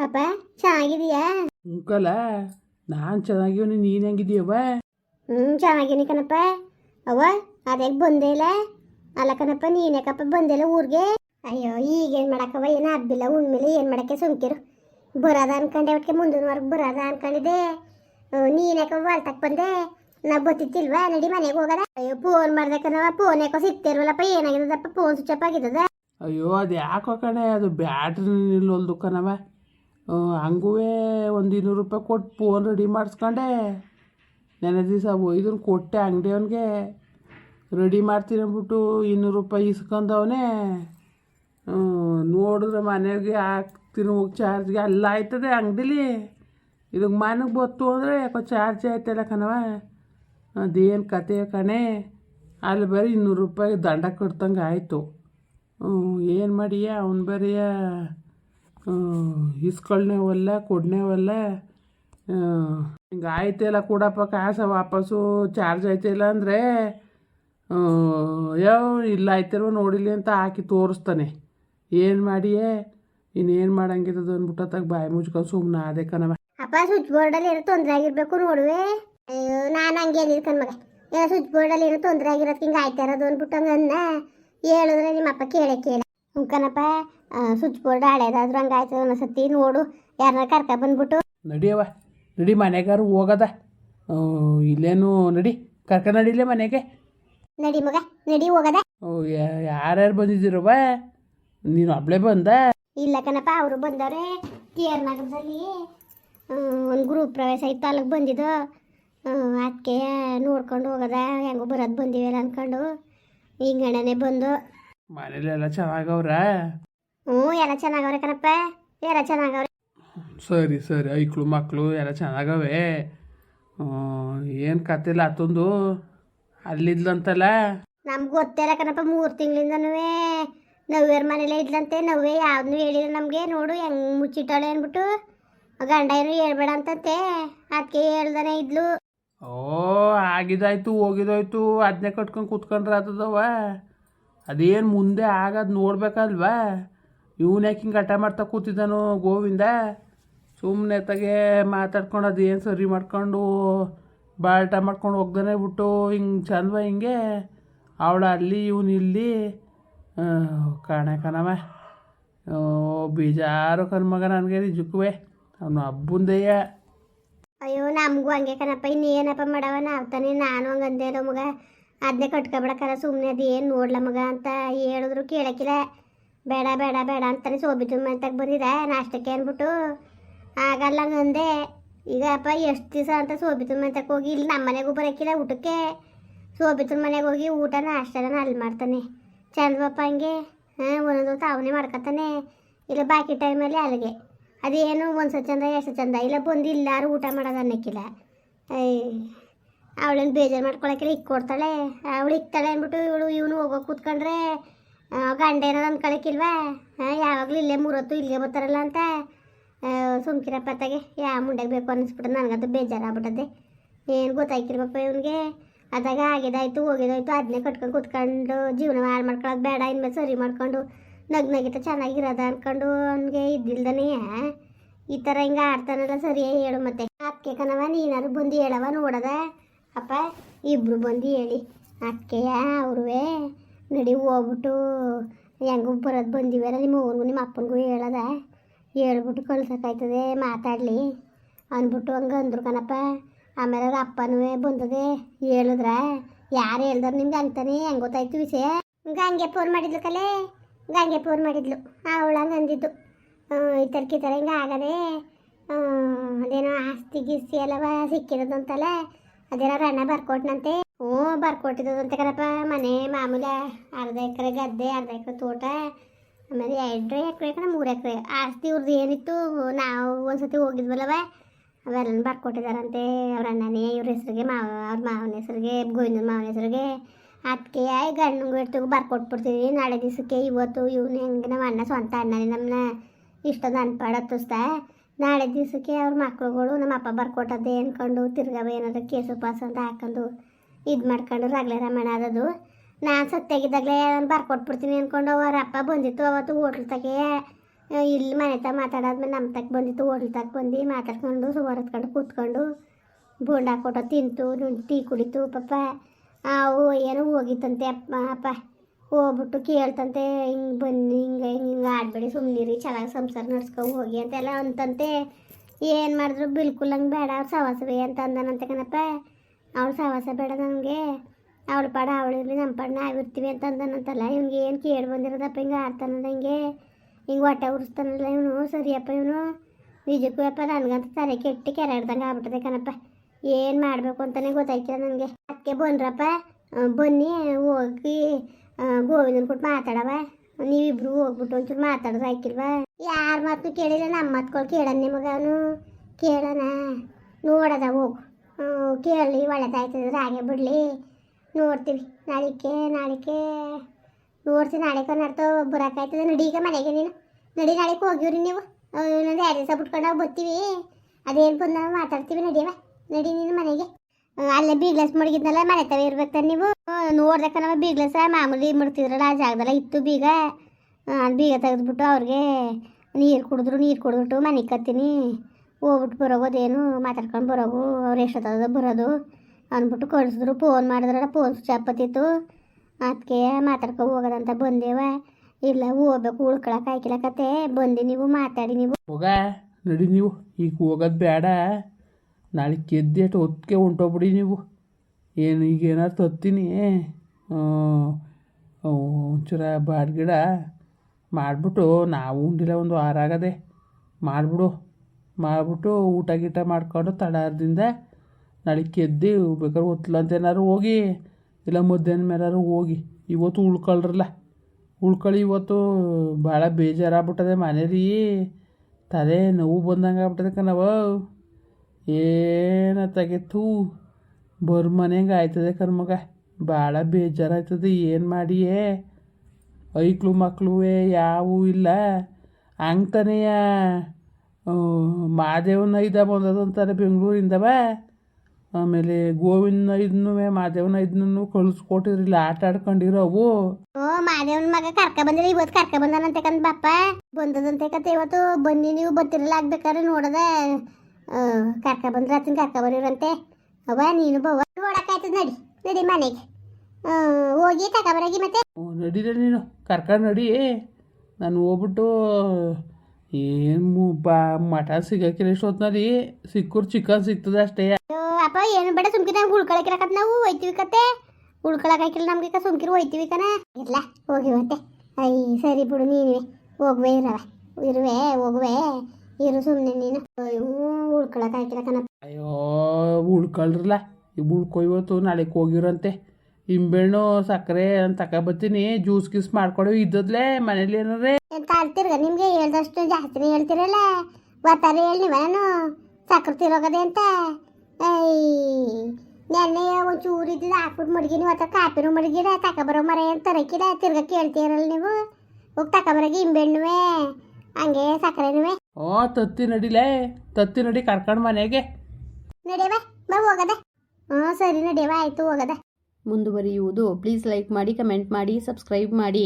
ಅಪ್ಪ ಚೆನ್ನಾಗಿದೀಯಾ ಅಂಕಲ ನಾನು ಚೆನ್ನಾಗಿವನಿ ನೀನು ಹೆಂಗಿದೀಯವ್ವ ಹ್ಮ್ ಚೆನ್ನಾಗಿನಿ ಕಣಪ್ಪ. ಅವ್ವ ಅದ್ಯಾಕೆ ಬಂದೇ ಇಲ್ಲ? ಅಲ್ಲ ಕಣಪ್ಪ ನೀನ್ಯಾಕಪ್ಪ ಬಂದಿಲ್ಲ ಊರಿಗೆ? ಅಯ್ಯೋ ಈಗೇನು ಮಾಡಕವ ಏನು ಹಬ್ಬಿಲ್ಲ ಉಣ್ಮೇಲೆ ಏನು ಮಾಡಕ್ಕೆ ಸುಮ್ಕಿರು. ಬರೋದ ಅನ್ಕೊಂಡೆ ಒಟ್ಟಿಗೆ ಮುಂದಿನ ವರ್ಗ ಬರೋದ ಅನ್ಕೊಂಡಿದ್ದೆ. ನೀನ್ಯಾಕ ಹೊಲ್ತಕ್ ಬಂದೆ? ನಾ ಬತ್ತಿತ್ತಿಲ್ವ? ನಡಿ ಮನೆಗೆ ಹೋಗದ? ಅಯ್ಯೋ ಫೋನ್ ಮಾಡ್ಬೇಕನ್ನವ ಫೋನ್ ಯಾಕೋ ಸಿಗ್ತಿರ್ವಲ್ಲಪ್ಪ ಏನಾಗಿದ್ದಪ್ಪ ಫೋನ್ ಸ್ವಿಚ್ ಆಫ್ ಆಗಿದ್ದದ? ಅಯ್ಯೋ ಅದು ಯಾಕೋ ಕಣೆ ಅದು ಬ್ಯಾಟ್ರಿ ನಿಲ್ಲೊಲ್ದು ಕಣವ ಹಂಗೂ ಒಂದು ಇನ್ನೂರು ರೂಪಾಯಿ ಕೊಟ್ಟು ಫೋನ್ ರೆಡಿ ಮಾಡಿಸ್ಕೊಂಡೆ. ನೆನೆ ದಿವಸ ಒಯ್ದು ಕೊಟ್ಟೆ ಅಂಗಡಿಯವನಿಗೆ. ರೆಡಿ ಮಾಡ್ತೀನಿ ಅಂದ್ಬಿಟ್ಟು ಇನ್ನೂರು ರೂಪಾಯಿ ಇಸ್ಕೊಂಡವನೇ. ನೋಡಿದ್ರೆ ಮನೆಗೆ ಹಾಕ್ತೀನಿ ಹೋಗಿ ಚಾರ್ಜ್ಗೆ ಅಲ್ಲ ಆಯ್ತದೆ ಅಂಗಡಿಲಿ. ಇದಕ್ಕೆ ಮನೆಗೆ ಬತ್ತು ಅಂದರೆ ಯಾಕೋ ಚಾರ್ಜ್ ಆಯ್ತಲ್ಲ ಕಣವ ಅದೇನು ಕತೆ ಕಣೆ. ಅಲ್ಲಿ ಬರೀ ಇನ್ನೂರು ರೂಪಾಯಿ ದಂಡ ಕಟ್ತಂಗೆ ಆಯಿತು. ಏನು ಮಾಡಿಯ? ಅವ್ನು ಬರೀಯ? ಇಸ್ಕೊಳ್ನೇವಲ್ಲ ಕೊಡ್ನೇವಲ್ಲ ಹಿಂಗೆ ಆಯ್ತಿಲ್ಲ ಕೊಡಪ್ಪ ಕಾಸ ವಾಪಸ್ಸು, ಚಾರ್ಜ್ ಆಯ್ತಿಲ್ಲ ಅಂದರೆ ಯಾವ ಇಲ್ಲ ಆಯ್ತಿರೋ ನೋಡಿಲಿ ಅಂತ ಹಾಕಿ ತೋರಿಸ್ತಾನೆ. ಏನು ಮಾಡಿಯೇ? ಇನ್ನೇನು ಮಾಡಂಗಿದ್ದದು ಅಂದ್ಬಿಟ್ಟತ್ತಾಗ ಬಾಯಿ ಮುಚ್ಕೊಂಡು ಸುಮ್ಮನೆ ಅದೇ ಕಣವ ಅಪ್ಪ ಸ್ವಿಚ್ ಬೋರ್ಡಲ್ಲಿ ಏನೋ ತೊಂದರೆ ಆಗಿರ್ಬೇಕು ನೋಡುವೆ. ನಾನು ಹಂಗೆ ಅಂದಿದ್ಕನ್ ಮಗ. ಏನೋ ಸ್ವಿಚ್ ಬೋರ್ಡಲ್ಲಿ ಏನೋ ತೊಂದರೆ ಆಗಿರೋದು ಹಿಂಗೆ ಆಯ್ತಾ ಇರೋದು ಅಂದ್ಬಿಟ್ಟು ಹಂಗೆ ಹೇಳಿದ್ರೆ ನಿಮ್ಮ ಅಪ್ಪ ಕೇಳೇ ಕೇಳ. ಹುಂಕನಪ್ಪ ಸ್ವಿಚ್ ಬೋರ್ಡ್ ಹಳೇದಾದ್ರೂ ಹಂಗೆ ಒಂದ್ಸತಿ ನೋಡು. ಯಾರನ್ನ ಕರ್ಕ ಬಂದ್ಬಿಟ್ಟು ನಡಿಯವ ನಡಿ ಮನೆಗಾರು ಹೋಗದ. ಇಲ್ಲೇನು ನಡಿ ಕರ್ಕ ನಡಿಲೇ ಮನೆಗೆ. ನಡಿ ಮಗ ನಡಿ ಹೋಗದ. ಯಾರ್ಯಾರು ಬಂದಿದ್ದೀರವ ನೀನು ಒಬ್ಳೆ ಬಂದ? ಇಲ್ಲ ಕಣಪ್ಪ ಅವರು ಬಂದವ್ರೆ. ಟಿ ಆರ್ ನಗರದಲ್ಲಿ ಒಂದು ಗ್ರೂಪ್ ಪ್ರವೇಶ ಇತ್ತು ಅಲ್ಲಿಗೆ ಬಂದಿದ್ದು. ಅದಕ್ಕೆ ನೋಡ್ಕೊಂಡು ಹೋಗದ. ಹೆಂಗೋ ಬರೋದು ಬಂದಿವೆಲ್ಲ ಅಂದ್ಕೊಂಡು ಹಿಂಗಣ್ಣನೇ ಬಂದು. ಮನೇಲೆಲ್ಲ ಚೆನ್ನಾಗವ್ರ? ಹ್ಞೂ ಎಲ್ಲ ಚೆನ್ನಾಗವ್ರೆ ಕಣಪ್ಪ. ಎಲ್ಲ ಚೆನ್ನಾಗವ್ರೆ. ಸರಿ ಸರಿ. ಐಕ್ಳು ಮಕ್ಕಳು ಎಲ್ಲ ಚೆನ್ನಾಗವೆ ಏನು ಕತ್ತಿಲ್ಲ ಅತ್ತೊಂದು? ಅಲ್ಲಿದ್ಲಂತಲ್ಲ? ನಮ್ಗೆ ಗೊತ್ತಿಲ್ಲ ಕಣಪ್ಪ ಮೂರು ತಿಂಗಳಿಂದನೂ ನವ್ಯರ ಮನೇಲೇ ಇದ್ಲಂತೆ ನವ್ವೆ ಯಾವ್ದನ್ನೂ ಹೇಳಿಲ್ಲ ನಮಗೆ. ನೋಡು ಹೆಂಗೆ ಮುಚ್ಚಿಟ್ಟಾಳೆ ಅಂದ್ಬಿಟ್ಟು. ಗಂಡ ಏನು ಹೇಳ್ಬೇಡ ಅಂತಂತೆ. ಅದಕ್ಕೆ ಹೇಳ್ದಾನೆ ಇದ್ಲು. ಓ ಆಗಿದಾಯ್ತು ಹೋಗಿದಾಯ್ತು ಅದನ್ನೇ ಕಟ್ಕೊಂಡು ಕೂತ್ಕೊಂಡ್ರೆ ಆತದವ ಅದೇನು ಮುಂದೆ ಆಗೋದು ನೋಡ್ಬೇಕಲ್ವಾ? ಇವನು ಯಾಕೆ ಹಿಂಗೆ ಹಠ ಮಾಡ್ತಾ ಕೂತಿದ್ದಾನೋ ಗೋವಿಂದ? ಸುಮ್ಮನೆ ತಗೆ ಮಾತಾಡ್ಕೊಂಡು ಅದೇನು ಸರಿ ಮಾಡ್ಕೊಂಡು ಬಾಳ್ಟ ಮಾಡ್ಕೊಂಡು ಹೋಗ್ದಾನೆ ಬಿಟ್ಟು ಹಿಂಗೆ ಚಂದ್ವ ಹಿಂಗೆ? ಅವಳು ಅಲ್ಲಿ, ಇವನು ಇಲ್ಲಿ. ಕಾಣೆ ಕಣವ ಬೇಜಾರು ಕಣ್ಮಗ ನನಗೆ ನಿಜಕ್ಕುವೆ. ಅವನು ಹಬ್ಬಂದೆಯ ಅಯ್ಯೋ, ನಮಗೂ ಹಂಗೆ ಕಣಪ್ಪ. ಇನ್ನೇನಪ್ಪ ಮಾಡವ ನಾವು ತಾನೇ ನಾನು ಹಂಗಂದೇ ಮಗ. ಅದನ್ನೇ ಕಟ್ಕೊಬಿಡಕಲ್ಲ ಸುಮ್ಮನೆ ಅದು ಏನು ನೋಡ್ಲ ಮಗ ಅಂತ ಹೇಳಿದ್ರು ಕೇಳಕ್ಕಿಲ್ಲ. ಬೇಡ ಬೇಡ ಬೇಡ ಅಂತಾನೆ ಸೋಬಿತು ಮಂತಾಗ ಬಂದಿದೆ, ನಾಷ್ಟಕ್ಕೆ ಅಂದ್ಬಿಟ್ಟು ಆಗಲ್ಲ ಅಂದೆ ಈಗ ಅಪ್ಪ ಎಷ್ಟು ದಿವಸ ಅಂತ ಸೋಬಿತು ಮಂತಕ್ಕೆ ಹೋಗಿ, ಇಲ್ಲಿ ನಮ್ಮ ಮನೆಗೂ ಬರೋಕ್ಕಿಲ್ಲ ಊಟಕ್ಕೆ. ಸೋಬಿತನ ಮನೆಗೆ ಹೋಗಿ ಊಟ, ನಾಷ್ಟನ ಅಲ್ಲಿ ಮಾಡ್ತಾನೆ. ಚಂದ ಪಾಪ ಹಂಗೆ, ಹಾಂ, ಒಂದೊಂದು ಅವನೇ ಮಾಡ್ಕೊತಾನೆ. ಇಲ್ಲ ಬಾಕಿ ಟೈಮಲ್ಲಿ ಅಲ್ಲಿಗೆ. ಅದೇನು ಒಂದು ಚಂದ ಎಷ್ಟು ಚಂದ, ಇಲ್ಲ ಬಂದು ಇಲ್ಲಾರು ಊಟ ಮಾಡೋದು ಅನ್ನಕ್ಕಿಲ್ಲ. ಅವಳೇನು ಬೇಜಾರು ಮಾಡ್ಕೊಳಕ್ಕೆಲ್ಲ ಇಕ್ಕೊಡ್ತಾಳೆ ಅವಳು ಇಕ್ತಾಳೆ ಅಂದ್ಬಿಟ್ಟು ಇವಳು ಇವನು ಹೋಗೋ ಕೂತ್ಕೊಂಡ್ರೆ ಗಂಡ ಏನಾರು ಅಂದ್ಕೊಳಕ್ಕಿಲ್ವಾ ಯಾವಾಗಲೂ ಇಲ್ಲೇ ಮೂರೊತ್ತು ಇಲ್ಲೇ ಬರ್ತಾರಲ್ಲ ಅಂತ. ಸುಮ್ಕಿರಪ್ಪ ತಾಗೆ ಯಾವ ಮುಂಡೆಗೆ ಬೇಕು ಅನ್ನಿಸ್ಬಿಟ್ಟು ನನಗಂತೂ ಬೇಜಾರಾಗ್ಬಿಟ್ಟದೆ ಏನು ಗೊತ್ತಾಯ್ತಿರ್ಬೇಕಪ್ಪ ಇವನಿಗೆ. ಅದಾಗ ಆಗಿದಾಯ್ತು, ಹೋಗಿದಾಯ್ತು. ಅದನ್ನೇ ಕಟ್ಕೊಂಡು ಕೂತ್ಕೊಂಡು ಜೀವನ ಹಾಳು ಮಾಡ್ಕೊಳ್ಳೋದು ಬೇಡ. ಇನ್ಮೇಲೆ ಸರಿ ಮಾಡ್ಕೊಂಡು ನಗ್ ನಗಿತ ಚೆನ್ನಾಗಿರೋದ ಅನ್ಕೊಂಡು ಅವನಿಗೆ ಇದ್ದಿಲ್ದನೇ ಈ ಥರ ಹಿಂಗೆ ಆಡ್ತಾನಲ್ಲ ಸರಿಯೇ ಹೇಳು ಮತ್ತೆ. ಅದಕ್ಕೆ ಕಣವ ನೀನಾದ್ರು ಬಂದು ಹೇಳವ ನೋಡದ? ಅಪ್ಪ ಇಬ್ಬರು ಬಂದು ಹೇಳಿ. ಅಕ್ಕಯ್ಯ ಅವ್ರೇ ನಡಿ ಹೋಗ್ಬಿಟ್ಟು ಹೆಂಗೂ ಬರೋದು ಬಂದಿವಲ್ಲ ನಿಮ್ಮ ಅವ್ರಿಗೂ ನಿಮ್ಮ ಅಪ್ಪನಿಗೂ ಹೇಳದ? ಹೇಳ್ಬಿಟ್ಟು ಕಳ್ಸೋಕ್ಕಾಯ್ತದೆ, ಮಾತಾಡಲಿ ಅಂದ್ಬಿಟ್ಟು ಹಂಗೆ ಅಂದ್ರು ಕಣಪ್ಪ. ಆಮೇಲೆ ಅವ್ರ ಅಪ್ಪನೂ ಬಂದದೆ, ಹೇಳಿದ್ರ? ಯಾರು ಹೇಳ್ದಾರ ನಿಮ್ಗೆ ಅಂತಾನೆ, ಹೆಂಗೆ ಗೊತ್ತಾಯ್ತು ವಿಷಯ? ಗಂಗೆ ಫೋನ್ ಮಾಡಿದ್ಲು ಕಲೆ, ಗಂಗೆ ಫೋನ್ ಮಾಡಿದ್ಲು. ಅವಳಂಗೆ ಹಂಗೆ ಅಂದಿದ್ದು. ಈ ಥರಕ್ಕೆ ಈ ಥರ ಹಿಂಗೆ ಆಗದೆ ಅದೇನೋ ಆಸ್ತಿ ಗಿಸ್ತಿ ಎಲ್ಲವ ಸಿಕ್ಕಿರೋದು ಅಂತಲ್ಲ ಅದೇನೋ ಅಣ್ಣ ಬರ್ಕೊಟ್ನಂತೆ? ಹ್ಞೂ, ಬರ್ಕೊಟ್ಟಿದ್ದದಂತೆ ಕಣಪ್ಪ. ಮನೆ ಮಾಮೂಲಿ ಅರ್ಧ ಎಕರೆ ಗದ್ದೆ, ಅರ್ಧ ಎಕರೆ ತೋಟ, ಆಮೇಲೆ ಎರಡು ಎಕರೆ ಕಣ, ಮೂರು ಎಕರೆ. ಆಸ್ತಿ ಇವ್ರದ್ದು ಏನಿತ್ತು, ನಾವು ಒಂದ್ಸತಿ ಹೋಗಿದ್ವಲ್ಲವ ಅವೆಲ್ಲ ಬರ್ಕೊಟ್ಟಿದಾರಂತೆ ಅವ್ರ ಅಣ್ಣನೇ, ಇವ್ರ ಹೆಸ್ರಿಗೆ ಮಾವ ಅವ್ರ ಮಾವನ ಹೆಸ್ರಿಗೆ, ಗೋವಿಂದನ ಮಾವನ ಹೆಸ್ರಿಗೆ. ಅದಕ್ಕೆ ಗಂಡು ಇಡ್ತಿಗೆ ಬರ್ಕೊಟ್ಬಿಡ್ತೀವಿ. ನಾಳೆ ದಿವಸಕ್ಕೆ ಇವತ್ತು ಇವನು ಹೆಂಗೆ, ನಮ್ಮ ಅಣ್ಣ ಸ್ವಂತ ಅಣ್ಣನೇ ನಮ್ಮನ್ನ ಇಷ್ಟೊಂದು ಅನ್ಪಾಡ ಹತ್ತಿಸ್ದ ನಾಳೆ ದಿವಸಕ್ಕೆ ಅವ್ರ ಮಕ್ಳುಗಳು ನಮ್ಮ ಅಪ್ಪ ಬರ್ಕೊಟ್ಟದ್ದೆ ಅಂದ್ಕೊಂಡು ತಿರ್ಗವ ಏನಾದ್ರು ಕೇಸು ಪಾಸು ಅಂತ ಹಾಕೊಂಡು ಇದು ಮಾಡ್ಕೊಂಡು ರಗಳೆ ರಮಣ ಆದದು ನಾನು ಸತ್ತಾಗಿದ್ದಾಗಲೇ ನಾನು ಬರ್ಕೊಟ್ಬಿಡ್ತೀನಿ ಅಂದ್ಕೊಂಡು ಅವ್ರ ಅಪ್ಪ ಬಂದಿತ್ತು. ಅವತ್ತು ಹೋಟ್ಲ್ ತಗೆ ಇಲ್ಲಿ ಮನೆ ತ ಮಾತಾಡಾದ್ಮೇಲೆ ನಮ್ಮ ತಕ್ಕ ಬಂದಿತ್ತು. ಹೋಟ್ಲ್ ತಕ್ಕ ಬಂದು ಮಾತಾಡ್ಕೊಂಡು ಸುಮಾರು ಹೊತ್ಕೊಂಡು ಕೂತ್ಕೊಂಡು ಬೋಂಡ ಹಾಕೊಟ್ಟು ತಿಂತು ಟೀ ಕುಡಿತು. ಪಪ್ಪ ಅವು ಏನೋ ಹೋಗಿತ್ತಂತೆ ಅಪ್ಪ ಅಪ್ಪ. ಹೋಗ್ಬಿಟ್ಟು ಕೇಳ್ತಂತೆ, ಹಿಂಗೆ ಬನ್ನಿ, ಹಿಂಗೆ ಹಿಂಗೆ ಆಡಬೇಡಿ ಸುಮ್ಮನಿರಿ ಚೆನ್ನಾಗಿ ಸಂಸಾರ ನಡ್ಸ್ಕೊ ಹೋಗಿ ಅಂತೆಲ್ಲ ಅಂತಂತೆ. ಏನು ಮಾಡಿದ್ರು? ಬಿಲ್ಕುಲ್ ಹಂಗೆ ಬೇಡ, ಅವ್ರು ಸವಾಸವೇ ಅಂತ ಅಂದನಂತೆ ಕಣಪ್ಪ. ಅವ್ಳು ಸವಾಸ ಬೇಡ ನನಗೆ. ಅವಳ ಪಾಡ ಅವಳಿರಲಿ ನಮ್ಮ ಪಾಡ ನಾವಿರ್ತೀವಿ ಅಂತ ಅಂದನಂತಲ್ಲ. ಇವ್ನಿಗೆ ಏನು ಕೇಳಿ ಬಂದಿರೋದಪ್ಪ, ಹಿಂಗೆ ಆಡ್ತಾನಲ್ಲ ಹಿಂಗೆ. ಹಿಂಗೆ ಹೊಟ್ಟೆ ಉರಿಸ್ತಾನಲ್ಲ ಇವನು. ಸರಿಯಪ್ಪ ಇವನು. ನಿಜಕ್ಕೂ ಅಪ್ಪ ನನಗಂತ ತಲೆ ಕೆಟ್ಟು ಕೆರೆ ಹಿಡ್ದಂಗೆ ಆಗ್ಬಿಟ್ಟದೆ ಕಣಪ್ಪ. ಏನು ಮಾಡಬೇಕು ಅಂತಲೇ ಗೊತ್ತಾಯ್ತಿಲ್ಲ ನನಗೆ. ಅದಕ್ಕೆ ಬನ್ರಪ್ಪ. ಬನ್ನಿ, ಹೋಗಿ. ಗೋವಿಂದನ್ ಕೊಟ್ಟು ಮಾತಾಡವ ನೀವಿಬ್ರು ಹೋಗ್ಬಿಟ್ಟು ಒಂಚೂರು ಮಾತಾಡೋದು ಆಯ್ಕಿಲ್ವಾ ಯಾರ ಮಾತು ಕೇಳಿಲ್ಲ ನಮ್ಮ ಮಾತುಗಳು ಕೇಳ ನಿಮಗೆ ಅವನು? ಕೇಳೋಣ. ನೋಡದ, ಹೋಗು. ಕೇಳಲಿ ಒಳ್ಳೇದಾಯ್ತದ್ರೆ ಹಾಗೆ ಬಿಡಲಿ. ನೋಡ್ತೀವಿ. ನಾಳಿಕೆ ನಾಳಿಕೆ. ನೋಡ್ತೀನಿ ನಾಳೆ ಕೊನಾರ್ತು ಬರೋಕ್ಕಾಯ್ತದೆ ನಡಿ ಈಗ ಮನೆಗೆ ನೀನು. ನಡಿ ನಾಳೆಗೆ ಹೋಗಿವ್ರಿ ನೀವು. ಇನ್ನೊಂದು ಎರಡು ದಿವಸ ಬಿಟ್ಕೊಂಡು ನಾವು ಬರ್ತೀವಿ. ಅದೇನು ಬಂದ ಮಾತಾಡ್ತೀವಿ ನಡಿಯವ ನಡಿ ನೀನು ಮನೆಗೆ. ಅಲ್ಲೇ ಬೀಗ್ಲಾಸ್ ಮಡಗಿದ್ನಲ್ಲ, ಮನೆ ತವ ಇರ್ಬೇಕು ತಾನೆ ನೀವು ನಮ್ಮ ಬೀಗ್ಲ ಸಹ ಮಾಮೂಲಿ ಮಾಡ್ತಿದ್ರು? ಆ ಜಾಗದಲ್ಲ ಇತ್ತು ಬೀಗ. ಅದು ಬೀಗ ತೆಗೆದ್ಬಿಟ್ಟು ಅವ್ರಿಗೆ ನೀರು ಕುಡಿದ್ರು, ನೀರು ಕುಡಿದ್ಬಿಟ್ಟು ಮನೆಗೆ ಕತ್ತೀನಿ ಹೋಗ್ಬಿಟ್ಟು ಬರೋಗೋದೇನು ಮಾತಾಡ್ಕೊಂಡು ಬರೋಗು, ಅವ್ರು ಎಷ್ಟೊತ್ತದ ಬರೋದು ಅಂದ್ಬಿಟ್ಟು ಕಳಿಸಿದ್ರು. ಫೋನ್ ಮಾಡಿದ್ರಲ್ಲ ಫೋನ್ ಸ್ವಿಚ್ ಆಪತ್ತಿತ್ತು ಅದಕ್ಕೆ ಮಾತಾಡ್ಕೊ ಹೋಗೋದಂತ ಬಂದೇವ. ಇಲ್ಲ, ಹೋಗ್ಬೇಕು ಉಳ್ಕೊಳಕ್ಕೆ ಹಾಕಿಲಕತ್ತೆ ಬಂದು ನೀವು, ಮಾತಾಡಿ ನೀವು. ಹೋಗ, ನಡಿ ನೀವು. ಈಗ ಹೋಗೋದು ಬೇಡ ನಾಳೆ ಕೆದ್ದೇಟು ಹೊತ್ತಿಗೆ ಹೊಂಟೋಗ್ಬಿಡಿ ನೀವು. ಏನು ಈಗ ಏನಾರು ತತ್ತೀನಿ. ಒಂಚೂರ ಬಾಡ್ಗಿಡ ಮಾಡಿಬಿಟ್ಟು ನಾವು ಉಂಡಿಲ್ಲ ಒಂದು ವಾರ ಆಗದೆ. ಮಾಡಿಬಿಡು. ಮಾಡಿಬಿಟ್ಟು ಊಟ ಗೀಟ ಮಾಡ್ಕೊಂಡು ತಡಾರದಿಂದ ನಾಳೆ ಎದ್ದು ಬೇಕಾದ್ರೆ ಹೊತ್ಲಂತ ಏನಾರು ಹೋಗಿ, ಇಲ್ಲ ಮಧ್ಯಾಹ್ನ ಮೇಲಾದ್ರು ಹೋಗಿ. ಇವತ್ತು ಉಳ್ಕೊಳ್ರಲ್ಲ. ಉಳ್ಕೊಳ್ಳಿ ಇವತ್ತು. ಭಾಳ ಬೇಜಾರಾಗ್ಬಿಟ್ಟದೆ ಮನೇಲಿ. ತಲೆ ನೋವು ಬಂದಂಗೆ ಆಗ್ಬಿಟ್ಟದೆ ಕಣವ ಏನ ತೆಗೆತು. ಬರ್ ಮನೆಗೆ ಆಯ್ತದೆ ಕರ್ಮಗ ಭಾಳ ಬೇಜಾರಾಯ್ತದೆ, ಏನು ಮಾಡಿಯೇ? ಐಕ್ಳು ಮಕ್ಳುವೆ, ಯಾವೂ ಇಲ್ಲ. ತಾನೆಯ ಮಾದೇವನ ಐದ ಬಂದದಂತಾರೆ ಬೆಂಗಳೂರಿಂದವ ಆಮೇಲೆ ಗೋವಿಂದ ಇದನ್ನು ಮಾದೇವನ ಇದನ್ನು ಕಳಿಸ್ಕೊಟ್ಟಿರಲಿಲ್ಲ ಆಟ ಆಡ್ಕೊಂಡಿರೋವು ಓ, ಮಾದೇವನ ಮಗ ಕರ್ಕ ಬಂದ್ರೆ, ಇವತ್ತು ಕರ್ಕ ಬಂದಾನಂತೆ ಕಂದ್ ಬಾಪ ಬಂದದಂತೆ ಕತೆ, ಇವತ್ತು ಬನ್ನಿ ನೀವು ಬತ್ತಿರಲ್ಲ ಆಗ್ಬೇಕಾದ್ರೆ ನೋಡದ ಕರ್ಕ ಬಂದ್ರೆ ಆತನ ಕರ್ಕ ಬರೀರಂತೆ ಅವ ನೀನು ಬವ ನೋಡಕ್ಕಾಯ್ತದ ನಡಿ ನಡಿ ಮನೆಗೆ. ಹೋಗಿ ತಗೊಬರಾಗಿ ಮತ್ತೆ. ನಡೀರಿ ನೀನು. ಕರ್ಕೊಂಡು ನಡಿ. ನಾನು ಹೋಗ್ಬಿಟ್ಟು ಏನು ಬಾ ಮಟನ್ ಸಿಗಕ್ಕಿಲ್ಲ ಎಷ್ಟೊತ್ತಿನಲ್ಲಿ ಸಿಕ್ಕೂರು ಚಿಕನ್ ಸಿಗ್ತದೆ ಅಷ್ಟೇ. ಅಪ್ಪ ಏನು ಬೇಡ ಸುಮ್ಕಿ ನಾವು ಉಳ್ಕೊಳಕಿರಕತ್ ನಾವು ಹೋಯ್ತೀವಿ ಕತೆ. ಉಳ್ಕೊಳಕ್ ಹಾಕಿಲ್ಲ ನಮ್ಗೆ ಸುಮ್ಕಿರು ಹೋಯ್ತೀವಿ ಕಣ. ಇಲ್ಲ ಹೋಗಿ ಮತ್ತೆ. ಐ ಸರಿ ಬಿಡು ನೀನುವೆ. ಹೋಗುವೆ ಇರವ. ಇರುವೆ ಹೋಗುವೆ. ಇರು ಸುಮ್ಮನೆ ನೀನು. ಉಳ್ಕೊಳಕ್ ಕಣ ಅಯ್ಯೋ ಉಳ್ಕೊಳ್ರಲ್ಲ. ಈ ಉಳ್ಕೊ ಇವತ್ತು ನಾಳೆಗೆ ಹೋಗಿರಂತೆ. ಇಂಬೆಣ್ಣು ಸಕ್ಕರೆ ಅಂತ ಬರ್ತೀನಿ ಜ್ಯೂಸ್ ಗೀಸ್ ಮಾಡ್ಕೊಡು. ಇದ್ದದ್ಲೇ ಮನೇಲಿ ಏನಾರೇ? ಎಂತ ಅಂತಿರ್ಗ ನಿಮ್ಗೆ ಹೇಳ್ದಷ್ಟು ಜಾಸ್ತಿನೇ ಹೇಳ್ತಿರಲ್ಲ. ಬರ್ತಾರೆ ಹೇಳಿ ನಾನು? ಸಕ್ಕರೆ ತಿರೋಗದೆ ಅಂತ? ನೆನ್ನೆ ಒಂಚೂರು ಇದ್ದಿದ್ದು ಹಾಕ್ಬಿಟ್ಟು ಮಡಗಿನಿ. ಮತ್ತು ಕಾಪಿನೂ ಮಡಗಿರ ಬರೋ ಮರ ಅಂತ ತರಕಿರ ತಿರ್ಗ ಕೇಳ್ತೀರಲ್ಲ ನೀವು? ಹೋಗಿ ತಗೊಬರಾಗಿ ಇಂಬೆಣ್ಣುವೆ ಹಂಗೆ ಸಕ್ಕರೆನುವೆ. ಓ ತತ್ತಿ ನಡಿಲೇ ತತ್ತಿ ನಡಿ ಕರ್ಕೊಂಡು ಮನೆಗೆ. ನಡೆಯವ ಬಾ ಹೋಗದೆ. ಹಾಂ ಸರಿ ನಡೆಯವ ಆಯಿತು ಹೋಗದೆ. ಮುಂದುವರಿಯುವುದು. ಪ್ಲೀಸ್ ಲೈಕ್ ಮಾಡಿ ಕಮೆಂಟ್ ಮಾಡಿ ಸಬ್ಸ್ಕ್ರೈಬ್ ಮಾಡಿ.